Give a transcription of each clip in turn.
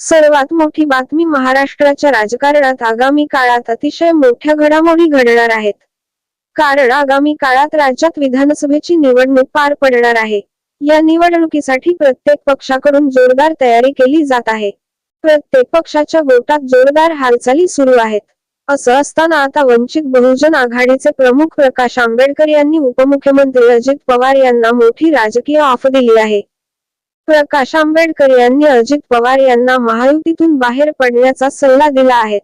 सर्वात मोठी बातमी महाराष्ट्राच्या राजकारणात आगामी काळात अतिशय मोठ्या घडामोडी घडणार आहेत. कारण आगामी काळात राज्यात विधानसभेची निवडणूक पार पडणार आहे. या निवडणुकीसाठी प्रत्येक पक्षाकडून जोरदार तयारी केली जात आहे. प्रत्येक पक्षाच्या गोटात जोरदार हालचाली सुरू आहेत. असं असताना आता वंचित बहुजन आघाडीचे प्रमुख प्रकाश आंबेडकर यांनी उपमुख्यमंत्री अजित पवार यांना मोठी राजकीय ऑफ दिली आहे. प्रकाश आंबेडकर यांनी अजित पवार यांना महायुतीतून बाहेर पडण्याचा सल्ला दिला आहे.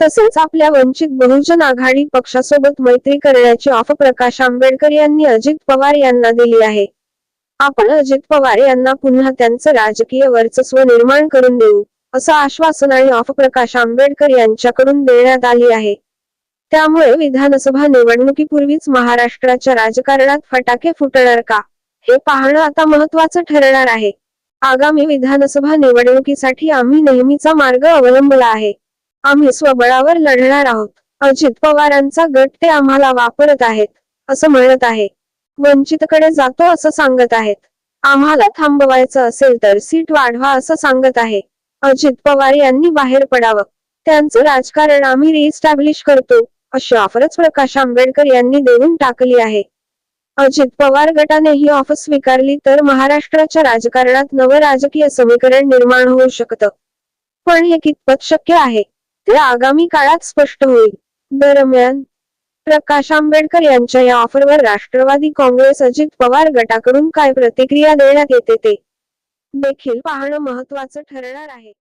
तसेच आपल्या वंचित बहुजन आघाडी पक्षासोबत मैत्री करण्याची ऑफ प्रकाश आंबेडकर यांनी अजित पवार यांना दिली आहे. आपण अजित पवार यांना पुन्हा त्यांचं राजकीय वर्चस्व निर्माण करून देऊ असं आश्वासन आणि ऑफ प्रकाश आंबेडकर यांच्याकडून देण्यात आली आहे. त्यामुळे विधानसभा निवडणुकीपूर्वीच महाराष्ट्राच्या राजकारणात फटाके फुटणार का? हे पाहणं आता महत्वाचं ठरणार आहे. आगामी विधानसभा निवडणुकीसाठी आम्ही नेहमीचा मार्ग अवलंबला आहे. आम्ही स्वबळावर लढणार आहोत. अजित पवारांचा गट ते आम्हाला वापरत आहेत असं म्हणत आहे. वंचितकडे जातो असं सांगत आहेत. आम्हाला थांबवायचं असेल तर सीट वाढवा असं सांगत आहे. अजित पवार यांनी बाहेर पडावं. त्यांचं राजकारण आम्ही रिस्टॅब्लिश करतो अशी ऑफरच प्रकाश आंबेडकर यांनी देऊन टाकली आहे. अजित पवार गटाने ही ऑफर स्वीकारली तर महाराष्ट्राच्या राजकारणात नवं राजकीय समीकरण निर्माण होऊ शकतं. पण हे कितपत शक्य आहे ते आगामी काळात स्पष्ट होईल. दरम्यान प्रकाश आंबेडकर यांच्या या ऑफरवर राष्ट्रवादी काँग्रेस अजित पवार गटाकडून काय प्रतिक्रिया देण्यात येते ते देखील पाहणं महत्वाचं ठरणार आहे.